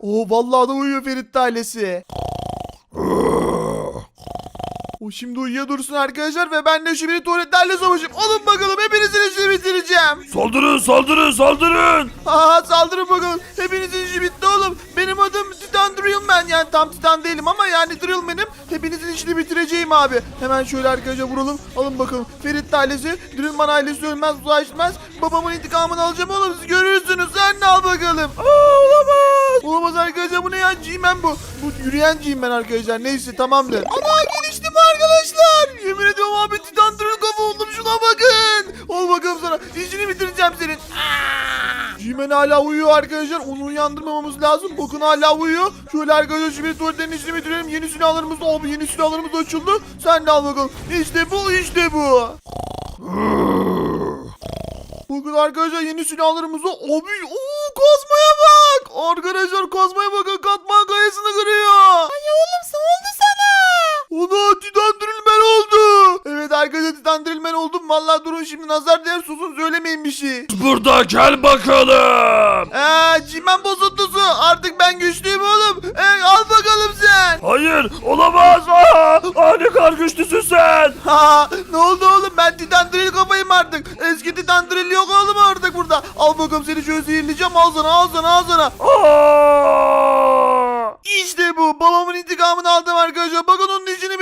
Oo vallahi da uyuyor Ferit ailesi. O şimdi uyuya dursun arkadaşlar ve ben de şimdi tuvaletlerle savaşayım. Alın bakalım hepinizin işini bitireceğim. Saldırın saldırın saldırın. Aha saldırın bakalım. Hepinizin işi bitti oğlum. Benim adım Titan Drillman. Yani tam Titan değilim ama yani Drillman'im. Hepinizin işini bitireceğim abi. Hemen şöyle arkadaşlar vuralım. Alın bakalım. Ferit ailesi, Drillman ailesi ölmez ulaşmaz. Babamın intikamını alacağım oğlum. Siz görürsünüz. Sen de al bakalım. Aa ya? G-Man bu. Bu yürüyen G-Man arkadaşlar. Neyse tamamdır. Ana geliştim arkadaşlar. Yemin ediyorum abi Titan kafa oldum. Şuna bakın. Ol bakalım sana. İşini bitireceğim senin. G-Man hala uyuyor arkadaşlar. Onu uyandırmamamız lazım. Bakın hala uyuyor. Şöyle arkadaşlar şimdi tuvaletlerin işini bitirelim. Yeni silahlarımız da abi yeni silahlarımız açıldı. Sen de al bakalım. İşte bu işte bu. Bakın arkadaşlar yeni silahlarımız var. Abi ooo kazmaya bak. Arkadaşlar kazmaya bakın Vallahi durun şimdi nazar değer susun söylemeyin bir şey. Burada gel bakalım. Eee cimen bozuntusu artık ben güçlüyüm oğlum. Ee, al bakalım sen. Hayır olamaz. Aa, aa, ne kadar güçlüsün sen. Ha ne oldu oğlum ben Titan Drill kafayım artık. Eski Titan Drill yok oğlum artık burada. Al bakalım seni şöyle zehirleyeceğim sana al sana. Aa! İşte bu babamın intikamını aldım arkadaşlar. Bakın onun işini